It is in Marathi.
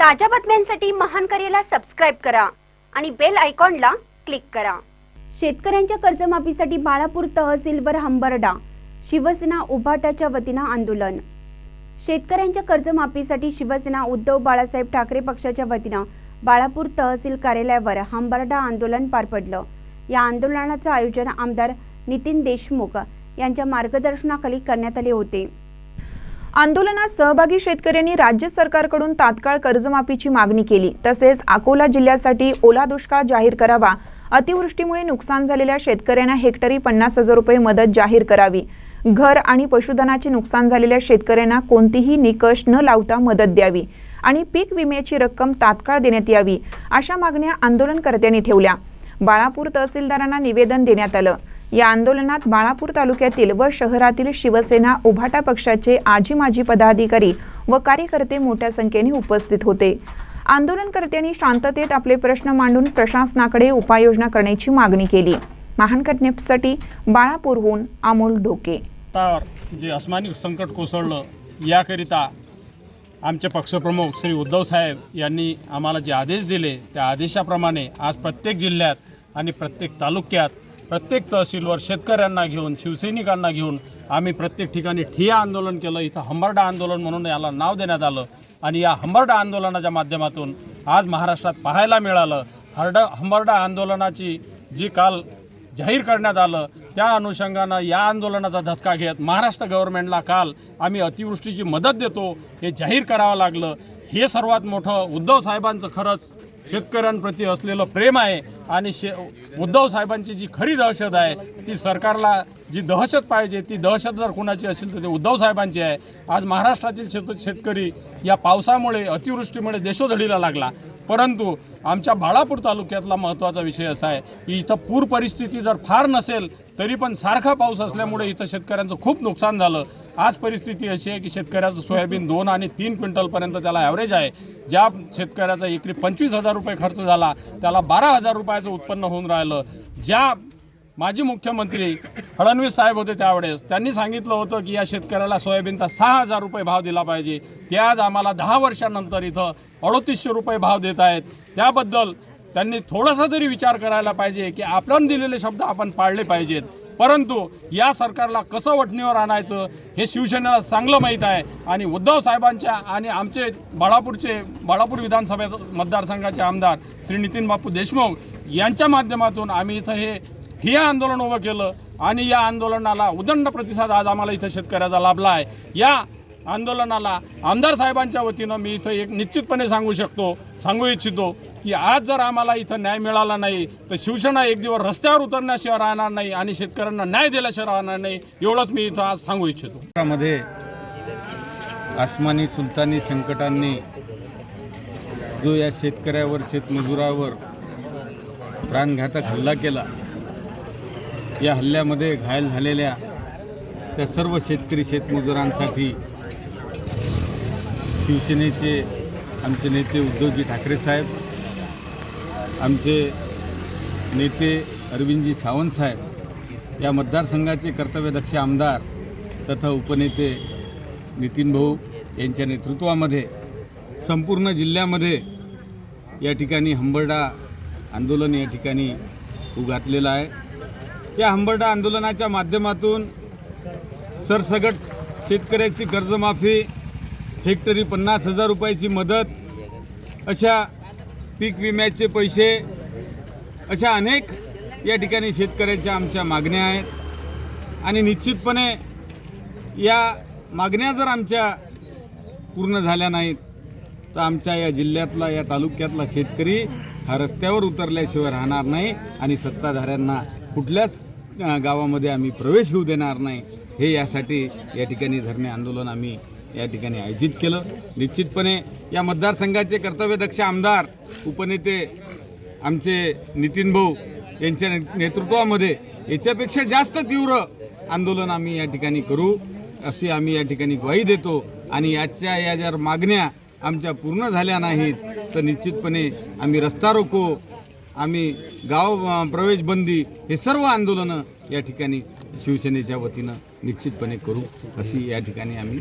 ताज्या बातम्यांसाठी महान करेला सबस्क्राईब करा आणि बेल आयकॉनला क्लिक करा. शेतकऱ्यांच्या कर्जमाफीसाठी बाळापूर तहसीलवर हंबरडा शिवसेना उभाटाच्या वतीनं आंदोलन. शेतकऱ्यांच्या कर्जमाफीसाठी शिवसेना उद्धव बाळासाहेब ठाकरे पक्षाच्या वतीनं बाळापूर तहसील कार्यालयावर हंबरडा आंदोलन पार पडलं. या आंदोलनाचं आयोजन आमदार नितीन देशमुख यांच्या मार्गदर्शनाखाली करण्यात आले होते. आंदोलनात सहभागी शेतकऱ्यांनी राज्य सरकारकडून तात्काळ कर्जमाफीची मागणी केली. तसेच अकोला जिल्ह्यासाठी ओला दुष्काळ जाहीर करावा. अतिवृष्टीमुळे नुकसान झालेल्या शेतकऱ्यांना हेक्टरी पन्नास हजार रुपये मदत जाहीर करावी. घर आणि पशुधनाचे नुकसान झालेल्या शेतकऱ्यांना कोणतीही निकष न लावता मदत द्यावी आणि पीक विम्याची रक्कम तात्काळ देण्यात यावी अशा मागण्या आंदोलनकर्त्यांनी ठेवल्या. बाळापूर तहसीलदारांना निवेदन देण्यात आलं. या आंदोलनात बाळापूर तालुक्यातील व शहरातील शिवसेना उभाटा पक्षाचे आजी माजी पदाधिकारी व कार्यकर्ते मोठ्या संख्येने उपस्थित होते. आंदोलनकर्त्यांनी शांततेत आपले प्रश्न मांडून प्रशासनाकडे उपाययोजना करण्याची मागणी केली. महानकटनेपसाठी बाळापूरहून अमोल ढोके. जे अस्मानी संकट कोसळलं याकरिता आमचे पक्षप्रमुख श्री उद्धव साहेब यांनी आम्हाला जे आदेश दिले त्या आदेशाप्रमाणे आज प्रत्येक जिल्ह्यात आणि प्रत्येक तालुक्यात प्रत्येक तहसीलवर शेतकऱ्यांना घेऊन शिवसैनिकांना घेऊन आम्ही प्रत्येक ठिकाणी ठिया आंदोलन केलं. इथं हंबरडा आंदोलन म्हणून याला नाव देण्यात आलं. आणि या हंबरडा आंदोलनाच्या माध्यमातून आज महाराष्ट्रात पाहायला मिळालं. हरड हंबरडा आंदोलनाची जी काल जाहीर करण्यात आलं त्या अनुषंगानं या आंदोलनाचा धसका घेत महाराष्ट्र गव्हर्नमेंटला काल आम्ही अतिवृष्टीची मदत देतो हे जाहीर करावं लागलं. हे सर्वात मोठं उद्धव साहेबांचं खरंच शेतकऱ्यांप्रती असलेलं प्रेम आहे आणि शे उद्धव साहेबांची जी खरी दहशत आहे ती सरकारला जी दहशत पाहिजे ती दहशत जर कोणाची असेल तर ते उद्धव साहेबांची आहे. आज महाराष्ट्रातील शेत शेतकरी या पावसामुळे अतिवृष्टीमुळे देशोधडीला लागला. परंतु आमच्या बाळापूर तालुक्यातला महत्त्वाचा विषय असा आहे की इथं पूर परिस्थिती जर फार नसेल तरी पण सारखा पाऊस असल्यामुळे इथं शेतकऱ्यांचं खूप नुकसान झालं. आज परिस्थिती अशी आहे की शेतकऱ्याचं सोयाबीन दोन आणि तीन क्विंटलपर्यंत त्याला ॲव्हरेज आहे. ज्या शेतकऱ्याचा एकरी पंचवीस हजार रुपये खर्च झाला त्याला बारा हजार रुपयाचं उत्पन्न होऊन राहिलं. ज्या माजी मुख्यमंत्री फडणवीस साहेब होते त्यावेळेस. त्यांनी सांगितलं होतं की या शेतकऱ्याला सोयाबीनचा सहा हजार रुपये भाव दिला पाहिजे. ते आज आम्हाला दहा वर्षानंतर इथं अडतीसशे रुपये भाव देत आहेत. त्याबद्दल त्यांनी थोडासा तरी विचार करायला पाहिजे की आपण दिलेले शब्द आपण पाळले पाहिजेत. परंतु या सरकारला कसं वठणीवर आणायचं हे शिवसेनेला चांगलं माहीत आहे आणि उद्धव साहेबांच्या आणि आमचे बाळापूरचे बाळापूर विधानसभा मतदारसंघाचे आमदार श्री नितीन बापू देशमुख यांच्या माध्यमातून आम्ही इथं हे हे आंदोलन उभं केलं आणि या आंदोलनाला उदंड प्रतिसाद आज आम्हाला इथं शेतकऱ्याचा लाभला आहे. या आंदोलनाला आमदार साहेबांच्या वतीनं मी इथं एक निश्चितपणे सांगू शकतो सांगू इच्छितो की आज जर आम्हाला इथं न्याय मिळाला नाही तर शिवसेना एक दिवस रस्त्यावर उतरण्याशिवाय राहणार नाही आणि शेतकऱ्यांना न्याय दिल्याशिवाय राहणार नाही एवढंच मी इथं आज सांगू इच्छितो. मध्ये आसमानी सुलतानी संकटांनी जो या शेतकऱ्यावर शेतमजुरावर प्राणघातक हल्ला केला या हल्ल्यामध्ये घायल झालेल्या त्या सर्व शेतकरी शेतमजुरांसाठी शिवसेनेचे आमचे नेते उद्धवजी ठाकरे साहेब आमचे नेते अरविंदजी सावंत साहेब या मतदारसंघाचे कर्तव्यदक्ष आमदार तथा उपनेते नितीन भाऊ यांच्या नेतृत्वामध्ये संपूर्ण जिल्ह्यामध्ये या ठिकाणी हंबरडा आंदोलन या ठिकाणी उगातलेलं आहे. या हंबरडा आंदोलनाच्या माध्यमातून सरसगट शेतकऱ्याची कर्जमाफी हेक्टरी पन्नास हजार रुपयाची मदत अशा पीक विम्याचे पैसे अशा अनेक या ठिकाणी शेतकऱ्याच्या आमच्या मागण्या आहेत. आणि निश्चितपणे या मागण्या जर आमच्या पूर्ण झाल्या नाहीत तर आमच्या या जिल्ह्यातला या तालुक्यातला शेतकरी हा रस्त्यावर उतरल्याशिवाय राहणार नाही आणि सत्ताधाऱ्यांना कुठल्याच गावामध्ये आम्ही प्रवेश होऊ देणार नाही. हे यासाठी या ठिकाणी धरणे आंदोलन आम्ही या ठिकाणी आयोजित केलं. निश्चितपणे या मतदारसंघाचे कर्तव्यदक्ष आमदार उपनेते आमचे नितीन भाऊ यांच्या नेतृत्वामध्ये याच्यापेक्षा जास्त तीव्र आंदोलन आम्ही या ठिकाणी करू अशी आम्ही या ठिकाणी ग्वाही देतो. आणि याच्या या जर मागण्या आमच्या पूर्ण झाल्या नाहीत तर निश्चितपणे आम्ही रस्ता रोको आम्ही गाव प्रवेश प्रवेशबंदी हे सर्व आंदोलनं या ठिकाणी शिवसेनेच्या वतीनं निश्चितपणे करू अशी या ठिकाणी आम्ही